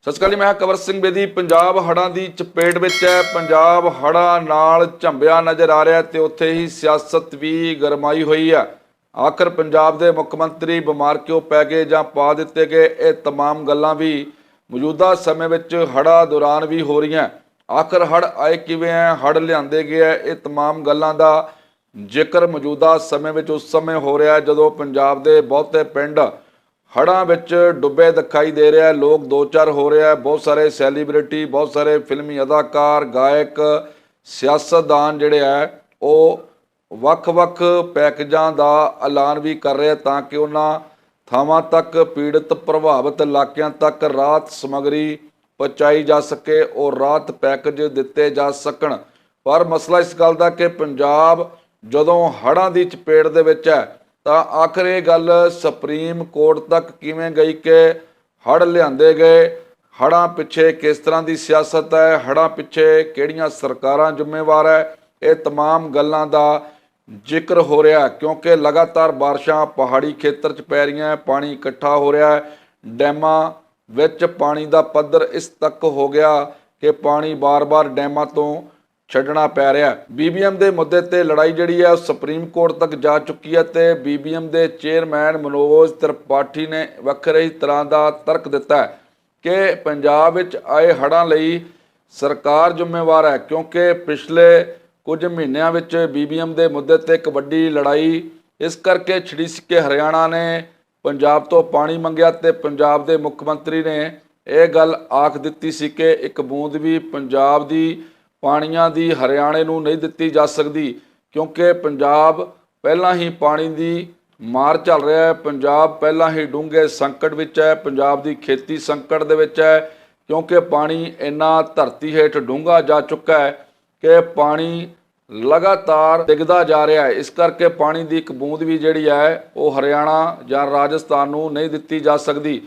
ਸਤਿ ਸ਼੍ਰੀ ਅਕਾਲ ਜੀ, ਮੈਂ ਹਾਂ ਕਵਰ ਸਿੰਘ ਬੇਦੀ ਪੰਜਾਬ ਹੜ੍ਹਾਂ ਦੀ ਚਪੇਟ ਵਿੱਚ ਹੈ ਪੰਜਾਬ ਹੜ੍ਹਾਂ ਨਾਲ ਝੰਬਿਆ ਨਜ਼ਰ ਆ ਰਿਹਾ ਤੇ ਉੱਥੇ ਹੀ ਸਿਆਸਤ ਵੀ ਗਰਮਾਈ ਹੋਈ ਹੈ ਆਖਰ ਪੰਜਾਬ ਦੇ ਮੁੱਖ ਮੰਤਰੀ ਬਿਮਾਰ ਕਿਉਂ ਪੈ ਗਏ ਜਾਂ ਪਾ ਦਿੱਤੇ ਗਏ ਇਹ तमाम ਗੱਲਾਂ ਵੀ ਮੌਜੂਦਾ ਸਮੇਂ ਵਿੱਚ ਹੜ੍ਹਾਂ ਦੌਰਾਨ ਵੀ ਹੋ ਰਹੀਆਂ ਆਖਰ ਹੜ੍ਹ ਆਏ ਕਿਵੇਂ ਹੈ ਹੜ੍ਹ ਲਿਆਂਦੇ ਗਏ ਹੈ ਇਹ तमाम ਗੱਲਾਂ ਦਾ ਜ਼ਿਕਰ ਮੌਜੂਦਾ ਸਮੇਂ ਵਿੱਚ ਉਸ ਸਮੇਂ ਹੋ ਰਿਹਾ ਹੈ ਜਦੋਂ ਪੰਜਾਬ ਦੇ ਬਹੁਤੇ ਪਿੰਡ ਹੜ੍ਹਾਂ ਵਿੱਚ ਡੁੱਬੇ ਦਿਖਾਈ ਦੇ ਰਿਹਾ ਲੋਕ ਦੋ ਚਾਰ ਹੋ ਰਿਹਾ ਬਹੁਤ ਸਾਰੇ ਸੈਲੀਬ੍ਰਿਟੀ, ਬਹੁਤ ਸਾਰੇ ਫਿਲਮੀ ਅਦਾਕਾਰ, ਗਾਇਕ, ਸਿਆਸਤਦਾਨ ਜਿਹੜੇ ਹੈ, ਉਹ ਵੱਖ-ਵੱਖ ਪੈਕੇਜਾਂ ਦਾ ਐਲਾਨ ਵੀ ਕਰ ਰਿਹਾ ਤਾਂ ਕਿ ਉਹਨਾਂ ਥਾਵਾਂ ਤੱਕ ਪੀੜਤ, ਪ੍ਰਭਾਵਿਤ ਇਲਾਕਿਆਂ ਤੱਕ ਰਾਹਤ ਸਮਗਰੀ ਪਹੁੰਚਾਈ ਜਾ ਸਕੇ ਔਰ ਰਾਹਤ ਪੈਕੇਜ ਦਿੱਤੇ ਜਾ ਸਕਣ। ਪਰ ਮਸਲਾ ਇਸ ਗੱਲ ਦਾ ਕਿ ਪੰਜਾਬ ਜਦੋਂ ਹੜ੍ਹਾਂ ਦੀ ਚਪੇੜ ਦੇ ਵਿੱਚ ਹੈ ਤਾਂ ਆਖਰ ਇਹ ਗੱਲ ਸੁਪਰੀਮ ਕੋਰਟ ਤੱਕ ਕਿਵੇਂ ਗਈ ਕਿ ਹੜ੍ਹ ਲਿਆਂਦੇ ਗਏ ਹੜ੍ਹਾਂ ਪਿੱਛੇ ਕਿਸ ਤਰ੍ਹਾਂ ਦੀ ਸਿਆਸਤ ਹੈ ਹੜ੍ਹਾਂ ਪਿੱਛੇ ਕਿਹੜੀਆਂ ਸਰਕਾਰਾਂ ਜ਼ਿੰਮੇਵਾਰ ਹੈ ਇਹ तमाम ਗੱਲਾਂ ਦਾ ਜ਼ਿਕਰ ਹੋ ਰਿਹਾ ਹੈ ਕਿਉਂਕਿ ਲਗਾਤਾਰ ਬਾਰਿਸ਼ਾਂ ਪਹਾੜੀ ਖੇਤਰ 'ਚ ਪੈ ਰਹੀਆਂ ਹੈ, ਪਾਣੀ ਇਕੱਠਾ ਹੋ ਰਿਹਾ ਹੈ ਡੈਮਾਂ ਵਿੱਚ ਪਾਣੀ ਦਾ ਪੱਧਰ ਇਸ ਤੱਕ ਹੋ ਗਿਆ ਕਿ ਪਾਣੀ ਬਾਰ-ਬਾਰ ਡੈਮਾਂ ਤੋਂ ਛੱਡਣਾ ਪੈ ਰਿਹਾ। ਹੈ ਬੀਬੀਐਮ ਦੇ ਮੁੱਦੇ ਤੇ ਲੜਾਈ ਜਿਹੜੀ ਹੈ ਉਹ ਸੁਪਰੀਮ ਕੋਰਟ ਤੱਕ ਜਾ ਚੁੱਕੀ ਹੈ ਤੇ ਬੀਬੀਐਮ ਦੇ ਚੇਅਰਮੈਨ ਮਨੋਜ ਤ੍ਰਿਪਾਠੀ ਨੇ ਵੱਖਰੇ ਹੀ ਤਰ੍ਹਾਂ ਦਾ ਤਰਕ ਦਿੱਤਾ ਕਿ ਪੰਜਾਬ ਵਿੱਚ ਆਏ ਹੜ੍ਹਾਂ ਲਈ ਸਰਕਾਰ ਜ਼ਿੰਮੇਵਾਰ ਹੈ, ਕਿਉਂਕਿ ਪਿਛਲੇ ਕੁਝ ਮਹੀਨਿਆਂ ਵਿੱਚ ਬੀਬੀਐਮ ਦੇ ਮੁੱਦੇ ਤੇ ਇੱਕ ਵੱਡੀ ਲੜਾਈ, ਇਸ ਕਰਕੇ ਛਿੜੀ ਸੀ ਕਿ ਹਰਿਆਣਾ ਨੇ ਪੰਜਾਬ ਤੋਂ ਪਾਣੀ ਮੰਗਿਆ ਤੇ ਪੰਜਾਬ ਦੇ ਮੁੱਖ ਮੰਤਰੀ ਨੇ ਇਹ ਗੱਲ ਆਖ ਦਿੱਤੀ ਸੀ ਕਿ ਇੱਕ ਬੂੰਦ ਵੀ ਪੰਜਾਬ ਦੀ ਪਾਣੀਆਂ ਦੀ ਹਰਿਆਣੇ ਨੂੰ ਨਹੀਂ ਦਿੱਤੀ ਜਾ ਸਕਦੀ, ਕਿਉਂਕਿ ਪੰਜਾਬ ਪਹਿਲਾਂ ਹੀ ਪਾਣੀ ਦੀ ਮਾਰ ਚੱਲ ਰਿਹਾ ਹੈ। ਪੰਜਾਬ ਪਹਿਲਾਂ ਹੀ ਡੂੰਘੇ ਸੰਕਟ ਵਿੱਚ ਹੈ, ਪੰਜਾਬ ਦੀ ਖੇਤੀ ਸੰਕਟ ਦੇ ਵਿੱਚ ਹੈ, ਕਿਉਂਕਿ ਪਾਣੀ ਇੰਨਾ ਧਰਤੀ ਹੇਠ ਡੂੰਘਾ ਜਾ ਚੁੱਕਾ ਹੈ ਕਿ ਪਾਣੀ ਲਗਾਤਾਰ ਡਿੱਗਦਾ ਜਾ ਰਿਹਾ ਹੈ। ਇਸ ਕਰਕੇ ਪਾਣੀ ਦੀ ਇੱਕ ਬੂੰਦ ਵੀ ਜਿਹੜੀ ਹੈ, ਉਹ ਹਰਿਆਣਾ ਜਾਂ ਰਾਜਸਥਾਨ ਨੂੰ ਨਹੀਂ ਦਿੱਤੀ ਜਾ ਸਕਦੀ।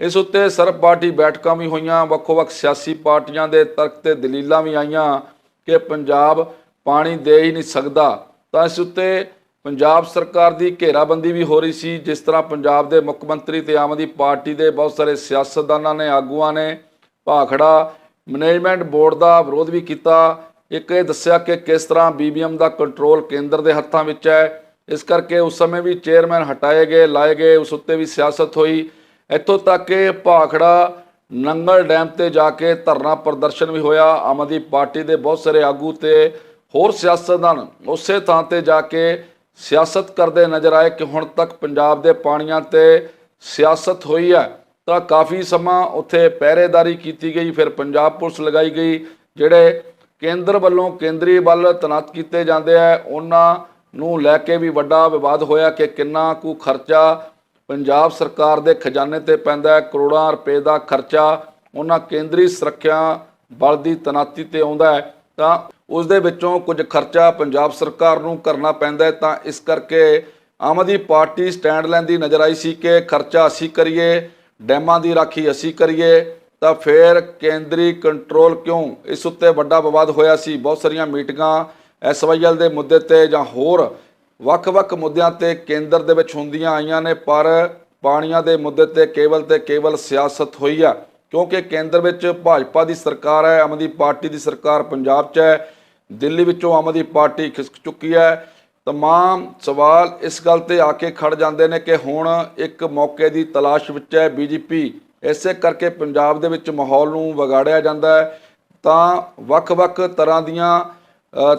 ਇਸ ਉੱਤੇ ਸਰਬ ਪਾਰਟੀ ਬੈਠਕਾਂ ਵੀ ਹੋਈਆਂ, ਵੱਖੋ-ਵੱਖ ਸਿਆਸੀ ਪਾਰਟੀਆਂ ਦੇ ਤਰਕ ਤੇ ਦਲੀਲਾਂ ਵੀ ਆਈਆਂ ਕਿ ਪੰਜਾਬ ਪਾਣੀ ਦੇ ਹੀ ਨਹੀਂ ਸਕਦਾ। ਤਾਂ ਇਸ ਉੱਤੇ ਪੰਜਾਬ ਸਰਕਾਰ ਦੀ ਘੇਰਾਬੰਦੀ ਵੀ ਹੋ ਰਹੀ ਸੀ, ਜਿਸ ਤਰ੍ਹਾਂ ਪੰਜਾਬ ਦੇ ਮੁੱਖ ਮੰਤਰੀ ਤੇ ਆਮ ਆਦਮੀ ਪਾਰਟੀ ਦੇ ਬਹੁਤ ਸਾਰੇ ਸਿਆਸਤਦਾਨਾਂ ਨੇ, ਆਗੂਆਂ ਨੇ ਭਾਖੜਾ ਮੈਨੇਜਮੈਂਟ ਬੋਰਡ ਦਾ ਵਿਰੋਧ ਵੀ ਕੀਤਾ। ਇੱਕ ਇਹ ਦੱਸਿਆ ਕਿ ਕਿਸ ਤਰ੍ਹਾਂ ਬੀਬੀਐਮ ਦਾ ਕੰਟਰੋਲ ਕੇਂਦਰ ਦੇ ਹੱਥਾਂ ਵਿੱਚ ਹੈ। ਇਸ ਕਰਕੇ ਉਸ ਸਮੇਂ ਵੀ ਚੇਅਰਮੈਨ ਹਟਾਏ ਗਏ, ਲਾਏ ਗਏ, ਉਸ ਉੱਤੇ ਵੀ ਸਿਆਸਤ ਹੋਈ। ਇੱਥੋਂ ਤੱਕ ਕਿ ਭਾਖੜਾ ਨੰਗਲ ਡੈਮ ਤੇ ਜਾ ਕੇ ਧਰਨਾ ਪ੍ਰਦਰਸ਼ਨ ਵੀ ਹੋਇਆ। ਆਮ ਆਦਮੀ ਪਾਰਟੀ ਦੇ ਬਹੁਤ ਸਾਰੇ ਆਗੂ ਤੇ ਹੋਰ ਸਿਆਸਤਦਾਨ ਉਸੇ ਥਾਂ ਤੇ ਜਾ ਕੇ ਸਿਆਸਤ ਕਰਦੇ ਨਜ਼ਰ ਆਏ ਕਿ ਹੁਣ ਤੱਕ ਪੰਜਾਬ ਦੇ ਪਾਣੀਆਂ ਤੇ ਸਿਆਸਤ ਹੋਈ ਹੈ ਤਾਂ ਕਾਫੀ ਸਮਾਂ ਉੱਥੇ ਪਹਿਰੇਦਾਰੀ ਕੀਤੀ ਗਈ, ਫਿਰ ਪੰਜਾਬ ਪੁਲਿਸ ਲਗਾਈ ਗਈ, ਜਿਹੜੇ ਕੇਂਦਰ ਵੱਲੋਂ ਕੇਂਦਰੀ ਵੱਲ ਤਨਾਤ ਕੀਤੇ ਜਾਂਦੇ ਆ, ਉਹਨਾਂ ਨੂੰ ਲੈ ਕੇ ਵੀ ਵੱਡਾ ਵਿਵਾਦ ਹੋਇਆ ਕਿ ਕਿੰਨਾ ਕੁ ਖਰਚਾ ਪੰਜਾਬ ਸਰਕਾਰ ਦੇ ਖਜ਼ਾਨੇ ਤੇ ਪੈਂਦਾ ਕਰੋੜਾਂ ਰੁਪਏ ਦਾ ਖਰਚਾ। ਉਹਨਾਂ ਕੇਂਦਰੀ ਸੁਰੱਖਿਆ ਬਲ ਦੀ ਤਨਾਤੀ ਤੇ ਆਉਂਦਾ ਹੈ। ਤਾਂ ਉਸ ਦੇ ਵਿੱਚੋਂ ਕੁਝ ਖਰਚਾ ਪੰਜਾਬ ਸਰਕਾਰ ਨੂੰ ਕਰਨਾ ਪੈਂਦਾ ਹੈ। ਤਾਂ ਇਸ ਕਰਕੇ ਆਮ ਆਦਮੀ ਪਾਰਟੀ ਸਟੈਂਡ ਲੈਂਦੀ ਨਜ਼ਰ ਆਈ ਸੀ ਕਿ ਖਰਚਾ ਅਸੀਂ ਕਰੀਏ, ਡੈਮਾਂ ਦੀ ਰਾਖੀ ਅਸੀਂ ਕਰੀਏ। ਤਾਂ ਫਿਰ ਕੇਂਦਰੀ ਕੰਟਰੋਲ ਕਿਉਂ? ਇਸ ਉੱਤੇ ਵੱਡਾ ਵਿਵਾਦ ਹੋਇਆ ਸੀ। ਬਹੁਤ ਸਾਰੀਆਂ ਮੀਟਿੰਗਾਂ ਐਸਵਾਈਐਲ ਦੇ ਮੁੱਦੇ ਤੇ ਜਾਂ ਹੋਰ ਵੱਖ-ਵੱਖ ਮੁੱਦਿਆਂ ਤੇ ਕੇਂਦਰ ਦੇ ਵਿੱਚ ਹੁੰਦੀਆਂ ਆਈਆਂ ਨੇ, ਪਰ ਪਾਣੀਆਂ ਦੇ ਮੁੱਦੇ ਤੇ ਕੇਵਲ ਤੇ ਕੇਵਲ ਸਿਆਸਤ ਹੋਈ ਆ। ਕਿਉਂਕਿ ਕੇਂਦਰ ਵਿੱਚ ਭਾਜਪਾ ਦੀ ਸਰਕਾਰ ਹੈ, ਆਮ ਆਦਮੀ ਪਾਰਟੀ ਦੀ ਸਰਕਾਰ ਪੰਜਾਬ 'ਚ ਹੈ, ਦਿੱਲੀ ਵਿੱਚੋਂ ਆਮ ਆਦਮੀ ਪਾਰਟੀ ਖਿਸਕ ਚੁੱਕੀ ਹੈ। ਤਮਾਮ ਸਵਾਲ ਇਸ ਗੱਲ ਤੇ ਆ ਕੇ ਖੜ ਜਾਂਦੇ ਨੇ ਕਿ ਹੁਣ ਇੱਕ ਮੌਕੇ ਦੀ ਤਲਾਸ਼ ਵਿੱਚ ਹੈ ਬੀਜੇਪੀ ਇਸੇ ਕਰਕੇ ਪੰਜਾਬ ਦੇ ਵਿੱਚ ਮਾਹੌਲ ਨੂੰ ਵਿਗਾੜਿਆ ਜਾਂਦਾ ਹੈ। ਤਾਂ ਵੱਖ-ਵੱਖ ਤਰ੍ਹਾਂ ਦੀਆਂ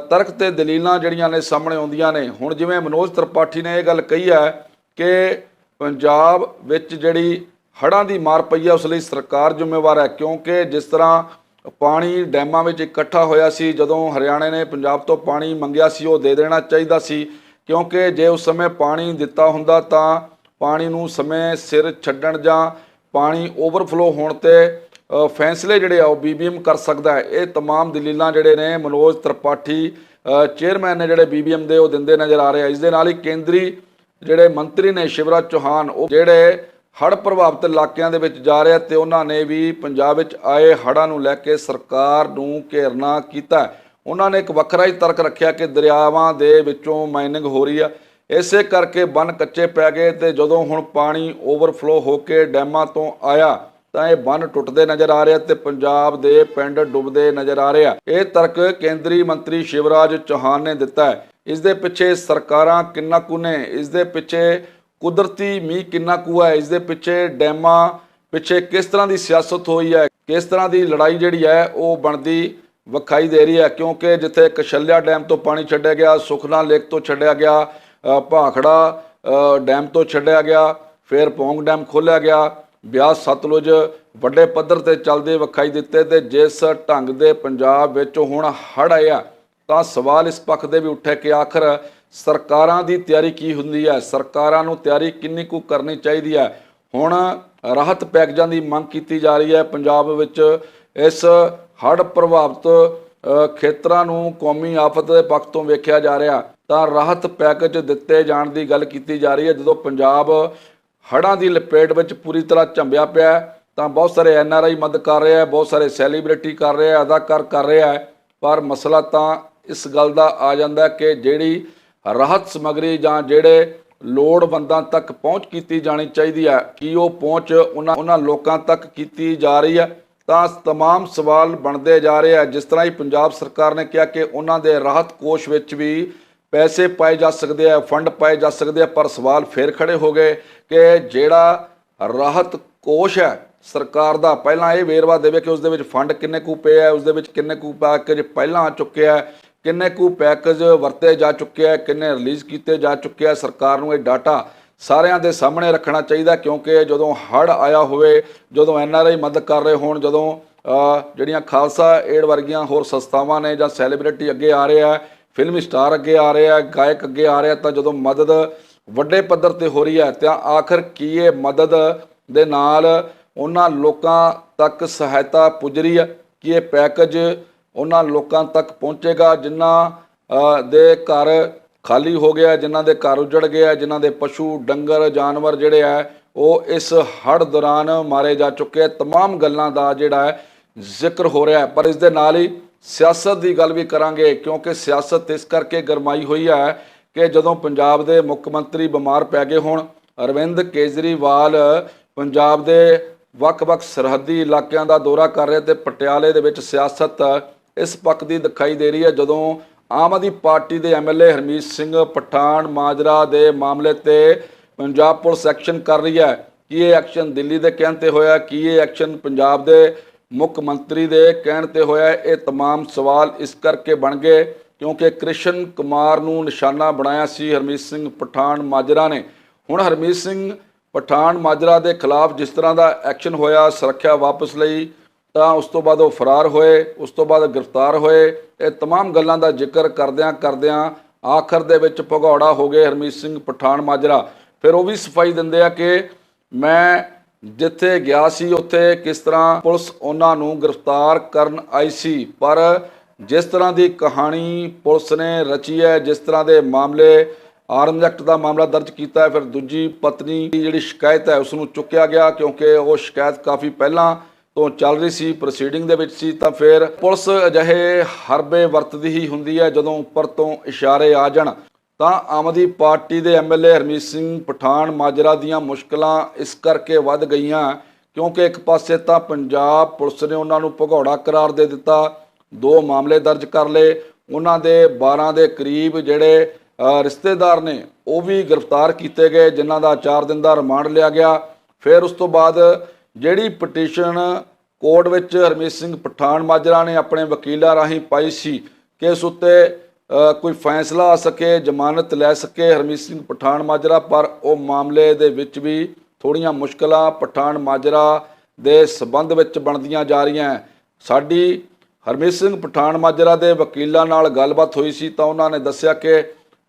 ਤਰਕ ਤੇ ਦਲੀਲਾਂ ਜਿਹੜੀਆਂ ਨੇ ਸਾਹਮਣੇ ਆਉਂਦੀਆਂ ਨੇ। ਹੁਣ ਜਿਵੇਂ ਮਨੋਜ ਤ੍ਰਿਪਾਠੀ ਨੇ ਇਹ ਗੱਲ ਕਹੀ ਹੈ ਕਿ ਪੰਜਾਬ ਵਿੱਚ ਜਿਹੜੀ ਹੜ੍ਹਾਂ ਦੀ ਮਾਰ ਪਈ ਹੈ, ਉਸ ਲਈ ਸਰਕਾਰ ਜ਼ਿੰਮੇਵਾਰ ਹੈ, ਕਿਉਂਕਿ ਜਿਸ ਤਰ੍ਹਾਂ ਪਾਣੀ ਡੈਮਾਂ ਵਿੱਚ ਇਕੱਠਾ ਹੋਇਆ ਸੀ, ਜਦੋਂ ਹਰਿਆਣੇ ਨੇ ਪੰਜਾਬ ਤੋਂ ਪਾਣੀ ਮੰਗਿਆ ਸੀ, ਉਹ ਦੇ ਦੇਣਾ ਚਾਹੀਦਾ ਸੀ। ਕਿਉਂਕਿ ਜੇ ਉਸ ਸਮੇਂ ਪਾਣੀ ਦਿੱਤਾ ਹੁੰਦਾ ਤਾਂ ਪਾਣੀ ਨੂੰ ਸਮੇਂ ਸਿਰ ਛੱਡਣ ਜਾਂ ਪਾਣੀ ਓਵਰਫਲੋ ਹੋਣ ਤੇ ਫੈਸਲੇ ਜਿਹੜੇ ਆ ਉਹ ਬੀਬੀਐਮ ਕਰ ਸਕਦਾ ਹੈ ਇਹ तमाम ਦਲੀਲਾਂ ਜਿਹੜੇ ਨੇ ਮਨੋਜ ਤ੍ਰਿਪਾਠੀ ਅ, ਚੇਅਰਮੈਨ ਨੇ ਜਿਹੜੇ ਬੀਬੀਐਮ ਦੇ ਉਹ ਦਿੰਦੇ ਨਜ਼ਰ ਆ ਰਹੇ ਆ ਇਸ ਦੇ ਨਾਲ ਹੀ ਕੇਂਦਰੀ ਜਿਹੜੇ ਮੰਤਰੀ ਨੇ ਸ਼ਿਵਰਾਜ ਚੌਹਾਨ ਉਹ ਜਿਹੜੇ ਹੜ੍ਹ ਪ੍ਰਭਾਵਿਤ ਇਲਾਕਿਆਂ ਦੇ ਵਿੱਚ ਜਾ ਰਹੇ ਆ ਤੇ ਉਹਨਾਂ ਨੇ ਵੀ ਪੰਜਾਬ ਵਿੱਚ ਆਏ ਹੜ੍ਹਾਂ ਨੂੰ ਲੈ ਕੇ ਸਰਕਾਰ ਨੂੰ ਘੇਰਨਾ ਕੀਤਾ ਹੈ। ਉਹਨਾਂ ਨੇ ਇੱਕ ਵੱਖਰਾ ਹੀ ਤਰਕ ਰੱਖਿਆ ਕਿ ਦਰਿਆਵਾਂ ਦੇ ਵਿੱਚੋਂ ਮਾਈਨਿੰਗ ਹੋ ਰਹੀ ਆ ਇਸੇ ਕਰਕੇ ਬੰਨ ਕੱਚੇ ਪੈ ਗਏ ਤੇ ਜਦੋਂ ਹੁਣ ਪਾਣੀ ਓਵਰਫਲੋ ਹੋ ਕੇ ਡੈਮਾਂ ਤੋਂ ਆਇਆ ਤਾਂ ਇਹ ਬੰਨ ਟੁੱਟਦੇ ਨਜ਼ਰ ਆ ਰਿਹਾ ਤੇ ਪੰਜਾਬ ਦੇ ਪਿੰਡ ਡੁੱਬਦੇ ਨਜ਼ਰ ਆ ਰਿਹਾ। ਇਹ ਤਰਕ ਕੇਂਦਰੀ ਮੰਤਰੀ ਸ਼ਿਵਰਾਜ ਚੌਹਾਨ ਨੇ ਦਿੱਤਾ ਹੈ। ਇਸ ਦੇ ਪਿੱਛੇ ਸਰਕਾਰਾਂ ਕਿੰਨਾ ਕੁ ਨੇ, ਇਸ ਦੇ ਪਿੱਛੇ ਕੁਦਰਤੀ ਮੀਂਹ ਕਿੰਨਾ ਕੁ ਹੈ, ਇਸ ਦੇ ਪਿੱਛੇ ਡੈਮਾਂ, ਪਿੱਛੇ ਕਿਸ ਤਰ੍ਹਾਂ ਦੀ ਸਿਆਸਤ ਹੋਈ ਹੈ, ਕਿਸ ਤਰ੍ਹਾਂ ਦੀ ਲੜਾਈ ਜਿਹੜੀ ਹੈ ਉਹ ਬਣਦੀ ਵਿਖਾਈ ਦੇ ਰਹੀ ਹੈ। ਕਿਉਂਕਿ ਜਿੱਥੇ ਕਸ਼ਲਿਆ ਡੈਮ ਤੋਂ ਪਾਣੀ ਛੱਡਿਆ ਗਿਆ, ਸੁਖਨਾ ਲੇਕ ਤੋਂ ਛੱਡਿਆ ਗਿਆ ਭਾਖੜਾ ਡੈਮ ਤੋਂ ਛੱਡਿਆ ਗਿਆ, ਫਿਰ ਪੌਂਗ ਡੈਮ ਖੋਲ੍ਹਿਆ ਗਿਆ ਬਿਆਸ ਸਤਲੁਜ ਵੱਡੇ ਪੱਧਰ ਤੇ ਚੱਲਦੇ ਵਿਖਾਈ ਦਿੱਤੇ ਤੇ ਜਿਸ ਢੰਗ ਦੇ ਪੰਜਾਬ ਵਿੱਚ ਹੁਣ ਹੜ੍ਹ ਆਇਆ, ਤਾਂ ਸਵਾਲ ਇਸ ਪੱਖ ਦੇ ਵੀ ਉੱਠੇ ਕਿ ਆਖਰ ਸਰਕਾਰਾਂ ਦੀ ਤਿਆਰੀ ਕੀ ਹੁੰਦੀ ਹੈ? ਸਰਕਾਰਾਂ ਨੂੰ ਤਿਆਰੀ ਕਿੰਨੀ ਕੁ ਕਰਨੀ ਚਾਹੀਦੀ ਹੈ? ਹੁਣ ਰਾਹਤ ਪੈਕੇਜਾਂ ਦੀ ਮੰਗ ਕੀਤੀ ਜਾ ਰਹੀ ਹੈ। ਪੰਜਾਬ ਵਿੱਚ ਇਸ ਹੜ੍ਹ ਪ੍ਰਭਾਵਿਤ ਖੇਤਰਾਂ ਨੂੰ ਕੌਮੀ ਆਫਤ ਦੇ ਪੱਖ ਤੋਂ ਵੇਖਿਆ ਜਾ ਰਿਹਾ, ਤਾਂ ਰਾਹਤ ਪੈਕੇਜ ਦਿੱਤੇ ਜਾਣ ਦੀ ਗੱਲ ਕੀਤੀ ਜਾ ਰਹੀ ਹੈ। ਜਦੋਂ ਪੰਜਾਬ ਹੜ੍ਹਾਂ ਦੀ ਲਪੇਟ ਵਿੱਚ ਪੂਰੀ ਤਰ੍ਹਾਂ ਝੰਬਿਆ ਪਿਆ ਹੈ, ਤਾਂ ਬਹੁਤ ਸਾਰੇ ਐਨ ਆਰ ਆਈ ਮਦਦ ਕਰ ਰਹੇ ਆ ਬਹੁਤ ਸਾਰੇ ਸੈਲੀਬ੍ਰਿਟੀ ਕਰ ਰਹੇ ਆ ਅਦਾਕਾਰ ਕਰ ਰਹੇ ਆ ਪਰ ਮਸਲਾ ਤਾਂ ਇਸ ਗੱਲ ਦਾ ਆ ਜਾਂਦਾ ਹੈ ਕਿ ਜਿਹੜੀ ਰਾਹਤ ਸਮਗਰੀ ਜਾਂ ਜਿਹੜੇ ਲੋੜਵੰਦਾਂ ਤੱਕ ਪਹੁੰਚ ਕੀਤੀ ਜਾਣੀ ਚਾਹੀਦੀ ਹੈ ਕੀ ਉਹ ਪਹੁੰਚ ਉਹਨਾਂ ਉਹਨਾਂ ਲੋਕਾਂ ਤੱਕ ਕੀਤੀ ਜਾ ਰਹੀ ਹੈ ਤਾਂ तमाम ਸਵਾਲ ਬਣਦੇ ਜਾ ਰਹੇ ਆ ਜਿਸ ਤਰ੍ਹਾਂ ਹੀ ਪੰਜਾਬ ਸਰਕਾਰ ਨੇ ਕਿਹਾ ਕਿ ਉਹਨਾਂ ਦੇ ਰਾਹਤ ਕੋਸ਼ ਵਿੱਚ ਵੀ ਪੈਸੇ ਪਾਏ ਜਾ ਸਕਦੇ ਆ, ਫੰਡ ਪਾਏ ਜਾ ਸਕਦੇ ਆ, ਪਰ ਸਵਾਲ ਫੇਰ ਖੜੇ ਹੋ ਗਏ ਕਿ ਜਿਹੜਾ ਰਾਹਤ ਕੋਸ਼ ਹੈ ਸਰਕਾਰ ਦਾ, ਪਹਿਲਾਂ ਇਹ ਵੇਰਵਾ ਦੇਵੇ ਕਿ ਉਸ ਦੇ ਵਿੱਚ ਫੰਡ ਕਿੰਨੇ ਕੁ ਪਏ ਆ ਉਸ ਦੇ ਵਿੱਚ ਕਿੰਨੇ ਕੁ ਪੈਕੇਜ ਪਹਿਲਾਂ ਆ ਚੁੱਕੇ ਆ, ਕਿੰਨੇ ਕੁ ਪੈਕੇਜ ਵਰਤੇ ਜਾ ਚੁੱਕੇ ਆ, ਕਿੰਨੇ ਰਿਲੀਜ਼ ਕੀਤੇ ਜਾ ਚੁੱਕੇ ਆ, ਸਰਕਾਰ ਨੂੰ ਇਹ ਡਾਟਾ ਸਾਰਿਆਂ ਦੇ ਸਾਹਮਣੇ ਰੱਖਣਾ ਚਾਹੀਦਾ, ਕਿਉਂਕਿ ਜਦੋਂ ਹੜ ਆਇਆ ਹੋਵੇ, ਜਦੋਂ ਐਨ ਆਰ ਆਈ ਮਦਦ ਕਰ ਰਹੇ ਹੋਣ, ਜਦੋਂ ਜਿਹੜੀਆਂ ਖਾਲਸਾ ਏਡ ਵਰਗੀਆਂ ਹੋਰ ਸੰਸਥਾਵਾਂ ਨੇ ਜਾਂ ਸੈਲੀਬ੍ਰਿਟੀ ਅੱਗੇ ਆ ਰਹੇ ਆ ਫਿਲਮ ਸਟਾਰ ਅੱਗੇ ਆ ਰਿਹਾ ਗਾਇਕ ਅੱਗੇ ਆ ਰਿਹਾ ਤਾਂ ਜਦੋਂ ਮਦਦ ਵੱਡੇ ਪੱਧਰ ਤੇ ਹੋ ਰਹੀ ਹੈ, ਤਾਂ ਆਖਰ ਕੀ ਇਹ ਮਦਦ ਦੇ ਨਾਲ ਉਹਨਾਂ ਲੋਕਾਂ ਤੱਕ ਸਹਾਇਤਾ ਪੁੱਜ ਰਹੀ ਹੈ? ਕਿ ਇਹ ਪੈਕੇਜ ਉਹਨਾਂ ਲੋਕਾਂ ਤੱਕ ਪਹੁੰਚੇਗਾ ਜਿਨ੍ਹਾਂ ਦੇ ਘਰ ਖਾਲੀ ਹੋ ਗਿਆ ਜਿਨ੍ਹਾਂ ਦੇ ਘਰ ਉਜੜ ਗਿਆ ਜਿਨ੍ਹਾਂ ਦੇ ਪਸ਼ੂ, ਡੰਗਰ, ਜਾਨਵਰ ਜਿਹੜੇ ਆ ਉਹ ਇਸ ਹੜ ਦੌਰਾਨ ਮਾਰੇ ਜਾ ਚੁੱਕੇ ਤਮਾਮ ਗੱਲਾਂ ਦਾ ਜਿਹੜਾ ਜ਼ਿਕਰ ਹੋ ਰਿਹਾ ਪਰ ਇਸ ਦੇ ਨਾਲ ਹੀ ਸਿਆਸਤ ਦੀ ਗੱਲ ਵੀ ਕਰਾਂਗੇ, ਕਿਉਂਕਿ ਸਿਆਸਤ ਇਸ ਕਰਕੇ ਗਰਮਾਈ ਹੋਈ ਹੈ ਕਿ ਜਦੋਂ ਪੰਜਾਬ ਦੇ ਮੁੱਖ ਮੰਤਰੀ ਬਿਮਾਰ ਪੈ ਗਏ ਹੋਣ, ਅਰਵਿੰਦ ਕੇਜਰੀਵਾਲ ਪੰਜਾਬ ਦੇ ਵੱਖ-ਵੱਖ ਸਰਹੱਦੀ ਇਲਾਕਿਆਂ ਦਾ ਦੌਰਾ ਕਰ ਰਹੇ ਤੇ ਪਟਿਆਲੇ ਦੇ ਵਿੱਚ ਸਿਆਸਤ ਇਸ ਪੱਖ ਦੀ ਦਿਖਾਈ ਦੇ ਰਹੀ ਹੈ, ਜਦੋਂ ਆਮ ਆਦਮੀ ਪਾਰਟੀ ਦੇ ਐਮਐਲਏ ਹਰਮੀਤ ਸਿੰਘ ਪਠਾਨ ਮਾਜਰਾ ਦੇ ਮਾਮਲੇ ਤੇ ਪੰਜਾਬ ਪੁਲਿਸ ਐਕਸ਼ਨ ਕਰ ਰਹੀ ਹੈ। ਕੀ ਇਹ ਐਕਸ਼ਨ ਦਿੱਲੀ ਦੇ ਕਹਿਣ ਤੇ ਹੋਇਆ, ਕੀ ਇਹ ਐਕਸ਼ਨ ਪੰਜਾਬ ਦੇ ਮੁੱਖ ਮੰਤਰੀ ਦੇ ਕਹਿਣ ਤੇ ਹੋਇਆ ਇਹ तमाम ਸਵਾਲ ਇਸ ਕਰਕੇ ਬਣ ਗਏ ਕਿਉਂਕਿ ਕ੍ਰਿਸ਼ਨ ਕੁਮਾਰ ਨੂੰ ਨਿਸ਼ਾਨਾ ਬਣਾਇਆ ਸੀ ਹਰਮੀਤ ਸਿੰਘ ਪਠਾਨ ਮਾਜਰਾ ਨੇ ਹੁਣ ਹਰਮੀਤ ਸਿੰਘ ਪਠਾਨ ਮਾਜਰਾ ਦੇ ਖਿਲਾਫ ਜਿਸ ਤਰ੍ਹਾਂ ਦਾ ਐਕਸ਼ਨ ਹੋਇਆ ਸੁਰੱਖਿਆ ਵਾਪਸ ਲਈ ਤਾਂ ਉਸ ਤੋਂ ਬਾਅਦ ਉਹ ਫਰਾਰ ਹੋਏ ਉਸ ਤੋਂ ਬਾਅਦ ਗ੍ਰਿਫਤਾਰ ਹੋਏ ਇਹ तमाम ਗੱਲਾਂ ਦਾ ਜ਼ਿਕਰ ਕਰਦਿਆਂ ਕਰਦਿਆਂ ਆਖਰ ਦੇ ਵਿੱਚ ਭਗੌੜਾ ਹੋ ਗਏ ਹਰਮੀਤ ਸਿੰਘ ਪਠਾਨ ਮਾਜਰਾ ਫਿਰ ਉਹ ਵੀ ਸਫਾਈ ਦਿੰਦੇ ਆ ਕਿ ਮੈਂ ਜਿੱਥੇ ਗਿਆ ਸੀ, ਉੱਥੇ ਕਿਸ ਤਰ੍ਹਾਂ ਪੁਲਿਸ ਉਹਨਾਂ ਨੂੰ ਗ੍ਰਿਫਤਾਰ ਕਰਨ ਆਈ ਸੀ। ਪਰ ਜਿਸ ਤਰ੍ਹਾਂ ਦੀ ਕਹਾਣੀ ਪੁਲਿਸ ਨੇ ਰਚੀ ਹੈ, ਜਿਸ ਤਰ੍ਹਾਂ ਦੇ ਮਾਮਲੇ ਆਰਮ ਐਕਟ ਦਾ ਮਾਮਲਾ ਦਰਜ ਕੀਤਾ ਹੈ, ਫਿਰ ਦੂਜੀ ਪਤਨੀ ਦੀ ਜਿਹੜੀ ਸ਼ਿਕਾਇਤ ਹੈ ਉਸ ਨੂੰ ਚੁੱਕਿਆ ਗਿਆ ਕਿਉਂਕਿ ਉਹ ਸ਼ਿਕਾਇਤ ਕਾਫੀ ਪਹਿਲਾਂ ਤੋਂ ਚੱਲ ਰਹੀ ਸੀ ਪ੍ਰੋਸੀਡਿੰਗ ਦੇ ਵਿੱਚ ਸੀ, ਤਾਂ ਫਿਰ ਪੁਲਿਸ ਅਜਿਹੇ ਹਰਬੇ ਵਰਤਦੀ ਹੀ ਹੁੰਦੀ ਹੈ, ਜਦੋਂ ਉੱਪਰ ਤੋਂ ਇਸ਼ਾਰੇ ਆ ਜਾਣ। ਤਾਂ ਆਮ ਆਦਮੀ ਪਾਰਟੀ ਦੇ ਐਮਐਲਏ ਹਰਮੀਤ ਸਿੰਘ ਪਠਾਨ ਮਾਜਰਾ ਦੀਆਂ ਮੁਸ਼ਕਲਾਂ ਇਸ ਕਰਕੇ ਵੱਧ ਗਈਆਂ, ਕਿਉਂਕਿ ਇੱਕ ਪਾਸੇ ਤਾਂ ਪੰਜਾਬ ਪੁਲਿਸ ਨੇ ਉਹਨਾਂ ਨੂੰ ਭਗੌੜਾ ਕਰਾਰ ਦੇ ਦਿੱਤਾ, ਦੋ ਮਾਮਲੇ ਦਰਜ ਕਰ ਲਏ, ਉਹਨਾਂ ਦੇ 12 ਦੇ ਕਰੀਬ ਜਿਹੜੇ ਰਿਸ਼ਤੇਦਾਰ ਨੇ ਉਹ ਵੀ ਗ੍ਰਿਫਤਾਰ ਕੀਤੇ ਗਏ, ਜਿਨ੍ਹਾਂ ਦਾ 4 ਦਿਨ ਦਾ ਰਿਮਾਂਡ ਲਿਆ ਗਿਆ। ਫਿਰ ਉਸ ਤੋਂ ਬਾਅਦ ਜਿਹੜੀ ਪਟੀਸ਼ਨ ਕੋਰਟ ਵਿੱਚ ਹਰਮੀਤ ਸਿੰਘ ਪਠਾਨ ਮਾਜਰਾ ਨੇ ਆਪਣੇ ਵਕੀਲਾਂ ਰਾਹੀਂ ਪਾਈ ਸੀ, ਕਿ ਇਸ ਉੱਤੇ ਕੋਈ ਫੈਸਲਾ ਆ ਸਕੇ, ਜ਼ਮਾਨਤ ਲੈ ਸਕੇ, ਹਰਮੀਤ ਸਿੰਘ ਪਠਾਨ ਮਾਜਰਾ, ਪਰ ਉਹ ਮਾਮਲੇ ਦੇ ਵਿੱਚ ਵੀ ਥੋੜੀਆਂ ਮੁਸ਼ਕਲਾਂ ਪਠਾਨ ਮਾਜਰਾ ਦੇ ਸਬੰਧ ਵਿੱਚ ਬਣਦੀਆਂ ਜਾ ਰਹੀਆਂ ਸਾਡੀ ਹਰਮੀਤ ਸਿੰਘ ਪਠਾਨ ਮਾਜਰਾ ਦੇ ਵਕੀਲਾਂ ਨਾਲ ਗੱਲਬਾਤ ਹੋਈ ਸੀ ਤਾਂ ਉਹਨਾਂ ਨੇ ਦੱਸਿਆ ਕਿ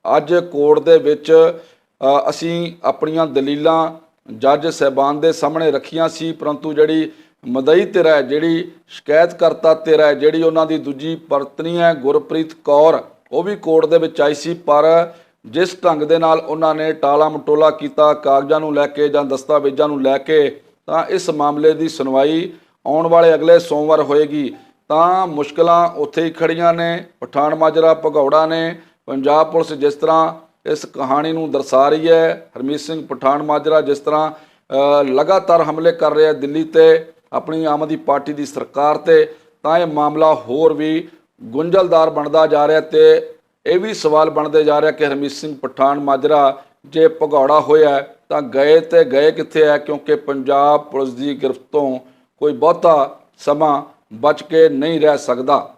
ਅੱਜ ਕੋਰਟ ਦੇ ਵਿੱਚ ਅਸੀਂ ਆਪਣੀਆਂ ਦਲੀਲਾਂ ਜੱਜ ਸਹਿਬਾਨ ਦੇ ਸਾਹਮਣੇ ਰੱਖੀਆਂ ਸੀ, ਪਰੰਤੂ ਜਿਹੜੀ ਮਦਈ ਧਿਰ ਹੈ, ਜਿਹੜੀ ਸ਼ਿਕਾਇਤਕਰਤਾ ਧਿਰ ਹੈ, ਜਿਹੜੀ ਉਹਨਾਂ ਦੀ ਦੂਜੀ ਪਰਤਨੀ ਹੈ, ਗੁਰਪ੍ਰੀਤ ਕੌਰ ਉਹ ਵੀ ਕੋਰਟ ਦੇ ਵਿੱਚ ਆਈ ਸੀ, ਪਰ ਜਿਸ ਢੰਗ ਦੇ ਨਾਲ ਉਹਨਾਂ ਨੇ ਟਾਲਾ ਮਟੋਲਾ ਕੀਤਾ, ਕਾਗਜ਼ਾਂ ਨੂੰ ਲੈ ਕੇ ਜਾਂ ਦਸਤਾਵੇਜ਼ਾਂ ਨੂੰ ਲੈ ਕੇ, ਤਾਂ ਇਸ ਮਾਮਲੇ ਦੀ ਸੁਣਵਾਈ ਆਉਣ ਵਾਲੇ ਅਗਲੇ ਸੋਮਵਾਰ ਹੋਏਗੀ। ਤਾਂ ਮੁਸ਼ਕਲਾਂ ਉੱਥੇ ਹੀ ਖੜੀਆਂ ਨੇ, ਪਠਾਨ ਮਾਜਰਾ, ਭਗੌੜਾ ਨੇ, ਪੰਜਾਬ ਪੁਲਿਸ ਜਿਸ ਤਰ੍ਹਾਂ ਇਸ ਕਹਾਣੀ ਨੂੰ ਦਰਸਾ ਰਹੀ ਹੈ, ਹਰਮੀਤ ਸਿੰਘ ਪਠਾਨ ਮਾਜਰਾ ਜਿਸ ਤਰ੍ਹਾਂ ਲਗਾਤਾਰ ਹਮਲੇ ਕਰ ਰਿਹਾ ਦਿੱਲੀ ਤੇ, ਆਪਣੀ ਆਮ ਆਦਮੀ ਪਾਰਟੀ ਦੀ ਸਰਕਾਰ ਤੇ, ਤਾਂ ਇਹ ਮਾਮਲਾ ਹੋਰ ਵੀ ਗੁੰਝਲਦਾਰ ਬਣਦਾ ਜਾ ਰਿਹਾ ਤੇ ਇਹ ਵੀ ਸਵਾਲ ਬਣਦੇ ਜਾ ਰਿਹਾ ਕਿ ਹਰਮੀਤ ਸਿੰਘ ਪਠਾਨ ਮਾਜਰਾ ਜੇ ਭਗੌੜਾ ਹੋਇਆ ਤਾਂ ਗਏ ਤੇ ਗਏ ਕਿੱਥੇ ਹੈ ਕਿਉਂਕਿ ਪੰਜਾਬ ਪੁਲਿਸ ਦੀ ਗ੍ਰਿਫਤ ਤੋਂ ਕੋਈ ਬਹੁਤਾ ਸਮਾਂ ਬਚ ਕੇ ਨਹੀਂ ਰਹਿ ਸਕਦਾ।